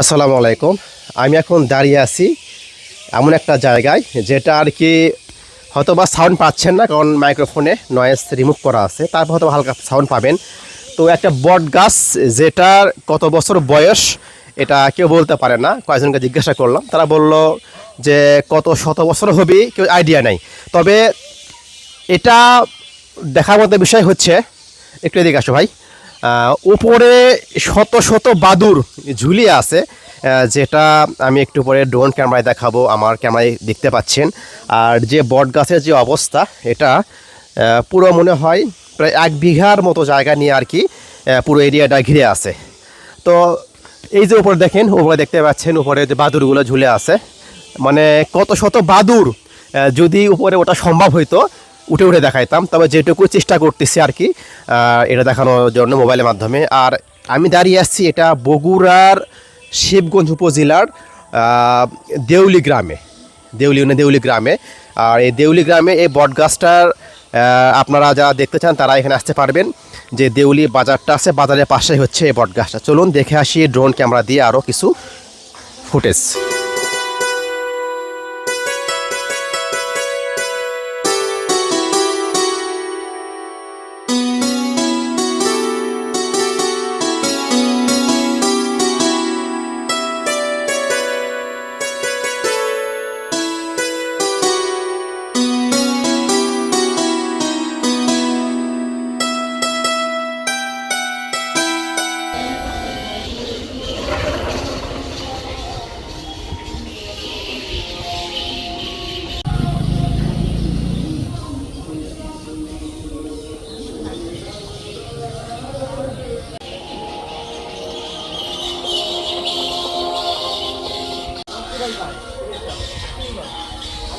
আসসালামু আলাইকুম। আমি এখন দাঁড়িয়ে আছি এমন একটা জায়গায় যেটা আর কি হয়তো বা সাউন্ড পাচ্ছেন না, কারণ মাইক্রোফোনে নয়েজ রিমুভ করা আছে। তারপর হয়তো হালকা সাউন্ড পাবেন। তো একটা বট গাছ, যেটার কত বছর বয়স, এটা কেউ বলতে পারে না। কয়েকজনকে জিজ্ঞাসা করলাম। তারা বলল যে, কত শত বছর হবে? কেউ আইডিয়া নাই। তবে এটা দেখার মতো বিষয় হচ্ছে, একটু এদিকে আসো ভাই। উপরে শত শত বাদুর ঝুলিয়ে আছে। যেটা আমি একটু পরে ড্রোন ক্যামেরায় দেখাবো, আমার ক্যামেরায় দেখতে পাচ্ছেন। আর যে বট গাছের যে অবস্থা, এটা পুরো মনে হয় প্রায় এক বিঘার মতো জায়গা নিয়ে আর কি পুরো এরিয়াটা ঘিরে আছে। তো এই যে উপরে দেখেন, উপরে দেখতে পাচ্ছেন, উপরে যে বাদুরগুলো ঝুলে আছে। মানে কত শত বাদুর যদি উপরে ওটা সম্ভব হইতো, উঠে উঠে দেখাইতাম। তবে যেটুকু চেষ্টা করতেছি আর কি এটা দেখানোর জন্য মোবাইলের মাধ্যমে। আর আমি দাঁড়িয়ে আসছি এটা বগুড়ার শিবগঞ্জ উপজেলার দেউলি গ্রামে, দেউলি মানে দেউলি গ্রামে। আর এই দেউলি গ্রামে এই বটগাছটার আপনারা যারা দেখতে চান তারা এখানে আসতে পারবেন। যে দেউলি বাজারটা আছে, বাজারের পাশে হচ্ছে এই বটগাছটা। চলুন দেখে আসি ড্রোন ক্যামেরা দিয়ে আরও কিছু ফুটেজ